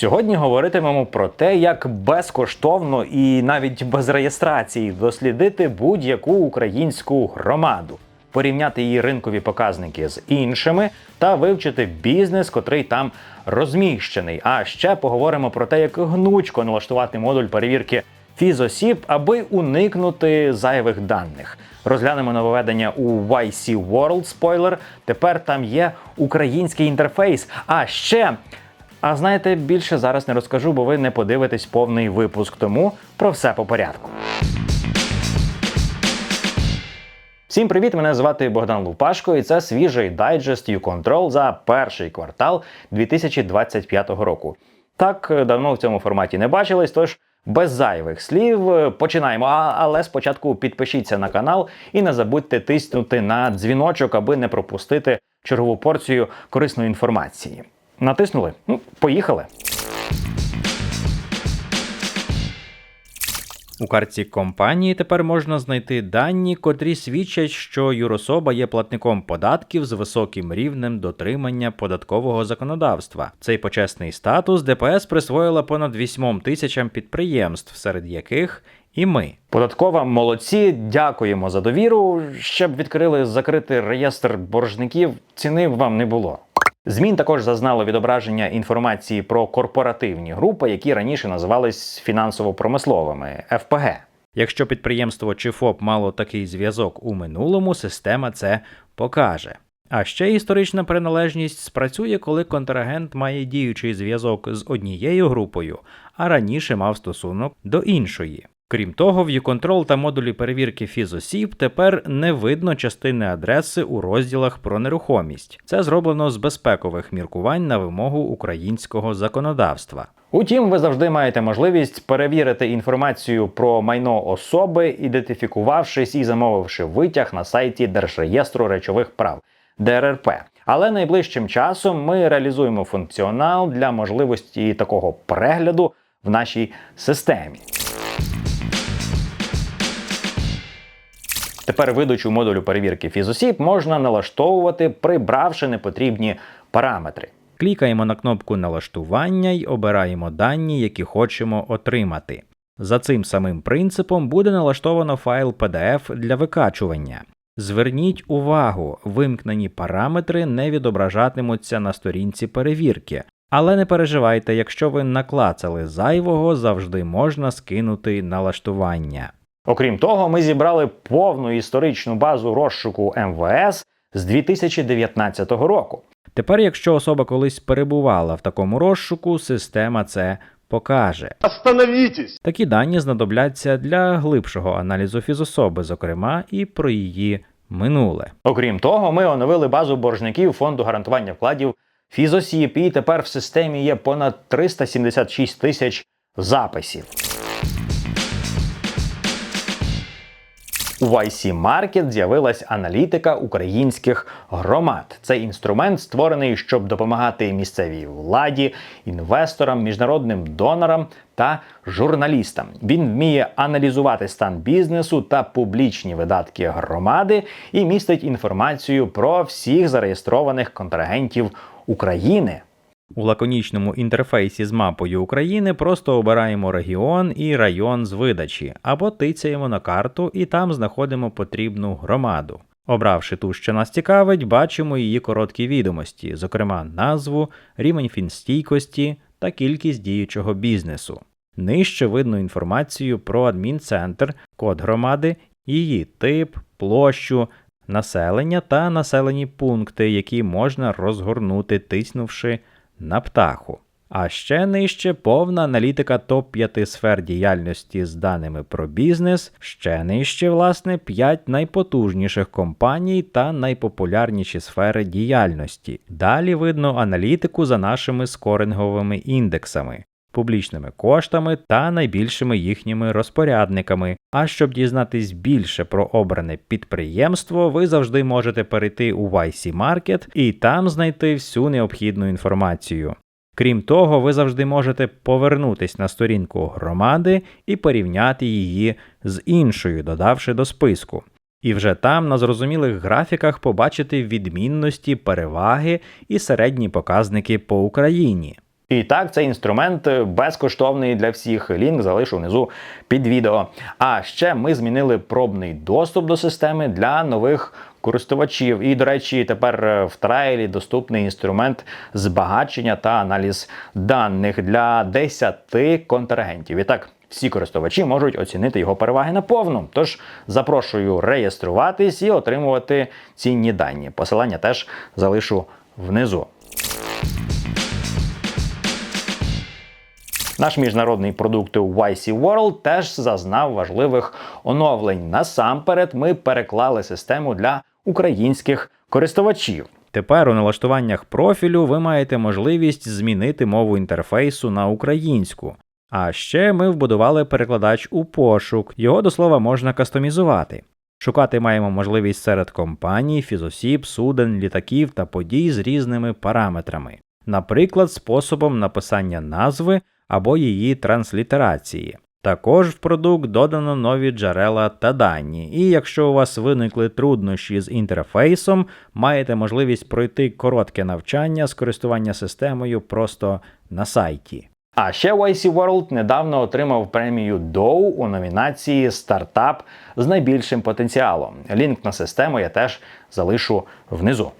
Сьогодні говоритимемо про те, як безкоштовно і навіть без реєстрації дослідити будь-яку українську громаду, порівняти її ринкові показники з іншими та вивчити бізнес, котрий там розміщений. А ще поговоримо про те, як гнучко налаштувати модуль перевірки фізосіб, аби уникнути зайвих даних. Розглянемо нововведення у YC World спойлер. Тепер там є український інтерфейс. А ще. А знаєте, більше зараз не розкажу, бо ви не подивитесь повний випуск. Тому про все по порядку. Всім привіт! Мене звати Богдан Лупашко, і це свіжий дайджест U-Control за перший квартал 2025 року. Так давно в цьому форматі не бачились, тож без зайвих слів е, починаємо. А, але спочатку підпишіться на канал і не забудьте тиснути на дзвіночок, аби не пропустити чергову порцію корисної інформації. Натиснули? Ну, поїхали. У картці компанії тепер можна знайти дані, котрі свідчать, що юрособа є платником податків з високим рівнем дотримання податкового законодавства. Цей почесний статус ДПС присвоїла понад 8 тисячам підприємств, серед яких і ми. Податкова молодці, дякуємо за довіру. Щоб відкрили закритий реєстр боржників, ціни вам не було. Змін також зазнало відображення інформації про корпоративні групи, які раніше називались фінансово-промисловими ФПГ. Якщо підприємство чи ФОП мало такий зв'язок у минулому, система це покаже. А ще історична приналежність спрацює, коли контрагент має діючий зв'язок з однією групою, а раніше мав стосунок до іншої. Крім того, в U-Control та модулі перевірки фізосіб тепер не видно частини адреси у розділах про нерухомість. Це зроблено з безпекових міркувань на вимогу українського законодавства. Утім, ви завжди маєте можливість перевірити інформацію про майно особи, ідентифікувавшись і замовивши витяг на сайті Держреєстру речових прав ДРРП. Але найближчим часом ми реалізуємо функціонал для можливості такого перегляду в нашій системі. Тепер видачу модулю перевірки фізосіб можна налаштовувати, прибравши непотрібні параметри. Клікаємо на кнопку налаштування і обираємо дані, які хочемо отримати. За цим самим принципом буде налаштовано файл PDF для викачування. Зверніть увагу, вимкнені параметри не відображатимуться на сторінці перевірки, але не переживайте, якщо ви наклацали зайвого, завжди можна скинути налаштування. Окрім того, ми зібрали повну історичну базу розшуку МВС з 2019 року. Тепер, якщо особа колись перебувала в такому розшуку, система це покаже. Остановитесь! Такі дані знадобляться для глибшого аналізу фізособи, зокрема і про її минуле. Окрім того, ми оновили базу боржників фонду гарантування вкладів Фізосіб, і тепер в системі є понад 376 тисяч записів. У YC Market з'явилась аналітика українських громад. Цей інструмент створений, щоб допомагати місцевій владі, інвесторам, міжнародним донорам та журналістам. Він вміє аналізувати стан бізнесу та публічні видатки громади і містить інформацію про всіх зареєстрованих контрагентів України. У лаконічному інтерфейсі з мапою України просто обираємо регіон і район з видачі, або тицяємо на карту і там знаходимо потрібну громаду. Обравши ту, що нас цікавить, бачимо її короткі відомості, зокрема назву, рівень фінстійкості та кількість діючого бізнесу. Нижче видно інформацію про адмінцентр, код громади, її тип, площу, населення та населені пункти, які можна розгорнути, тиснувши на птаху. А ще нижче повна аналітика топ-5 сфер діяльності з даними про бізнес, ще нижче, власне, 5 найпотужніших компаній та найпопулярніші сфери діяльності. Далі видно аналітику за нашими скоринговими індексами, публічними коштами та найбільшими їхніми розпорядниками. А щоб дізнатись більше про обране підприємство, ви завжди можете перейти у YC Market і там знайти всю необхідну інформацію. Крім того, ви завжди можете повернутись на сторінку громади і порівняти її з іншою, додавши до списку. І вже там на зрозумілих графіках побачити відмінності, переваги і середні показники по Україні. І так, цей інструмент е, безкоштовний для всіх. Лінк залишу внизу під відео. А ще ми змінили пробний доступ до системи для нових користувачів. І, до речі, тепер е, в трейлі доступний інструмент збагачення та аналіз даних для 10 контрагентів. І так. Всі користувачі можуть оцінити його переваги наповну. Тож запрошую реєструватись і отримувати цінні дані. Посилання теж залишу внизу. Наш міжнародний продукт YC World теж зазнав важливих оновлень. Насамперед, ми переклали систему для українських користувачів. Тепер у налаштуваннях профілю ви маєте можливість змінити мову інтерфейсу на українську. А ще ми вбудували перекладач у пошук. Його до слова можна кастомізувати. Шукати маємо можливість серед компаній, фізосіб, суден, літаків та подій з різними параметрами, наприклад, способом написання назви або її транслітерації. Також в продукт додано нові джерела та дані, і якщо у вас виникли труднощі з інтерфейсом, маєте можливість пройти коротке навчання з користування системою просто на сайті. А ще YC World недавно отримав премію Dow у номінації Стартап з найбільшим потенціалом. Лінк на систему я теж залишу внизу.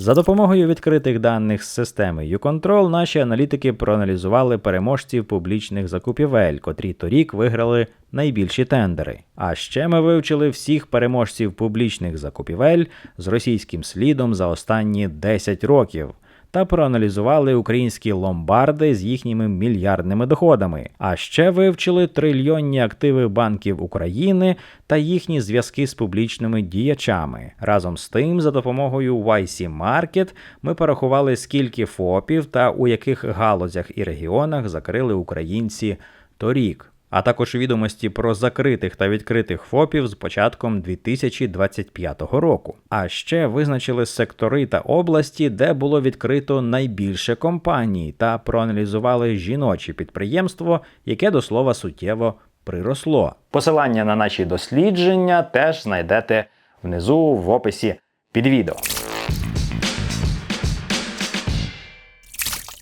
За допомогою відкритих даних з системи YouControl наші аналітики проаналізували переможців публічних закупівель, котрі торік виграли найбільші тендери. А ще ми вивчили всіх переможців публічних закупівель з російським слідом за останні 10 років. Та проаналізували українські ломбарди з їхніми мільярдними доходами, а ще вивчили трильйонні активи банків України та їхні зв'язки з публічними діячами. Разом з тим, за допомогою YC Market ми порахували, скільки ФОПів та у яких галузях і регіонах закрили українці торік а також відомості про закритих та відкритих ФОПів з початком 2025 року. А ще визначили сектори та області, де було відкрито найбільше компаній, та проаналізували жіноче підприємство, яке до слова суттєво приросло. Посилання на наші дослідження теж знайдете внизу в описі під відео.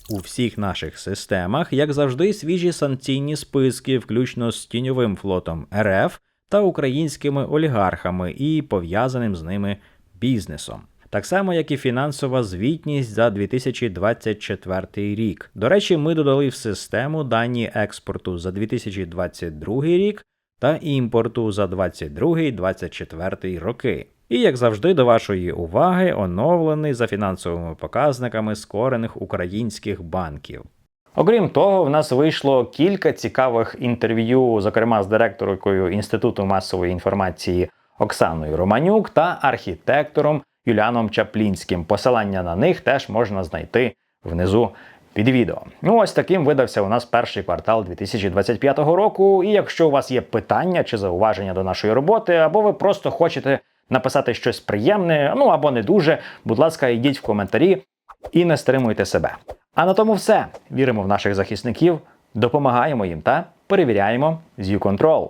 У всіх наших системах, як завжди, свіжі санкційні списки, включно з тіньовим флотом РФ та українськими олігархами і пов'язаним з ними бізнесом. Так само, як і фінансова звітність за 2024 рік. До речі, ми додали в систему дані експорту за 2022 рік та імпорту за 2022-2024 роки. І, як завжди, до вашої уваги оновлений за фінансовими показниками скорених українських банків. Окрім того, в нас вийшло кілька цікавих інтерв'ю, зокрема з директоркою Інституту масової інформації Оксаною Романюк та архітектором Юліаном Чаплінським. Посилання на них теж можна знайти внизу під відео. Ну ось таким видався у нас перший квартал 2025 року. І якщо у вас є питання чи зауваження до нашої роботи, або ви просто хочете написати щось приємне, ну або не дуже, будь ласка, йдіть в коментарі і не стримуйте себе. А на тому все. Віримо в наших захисників, допомагаємо їм та перевіряємо з YouControl.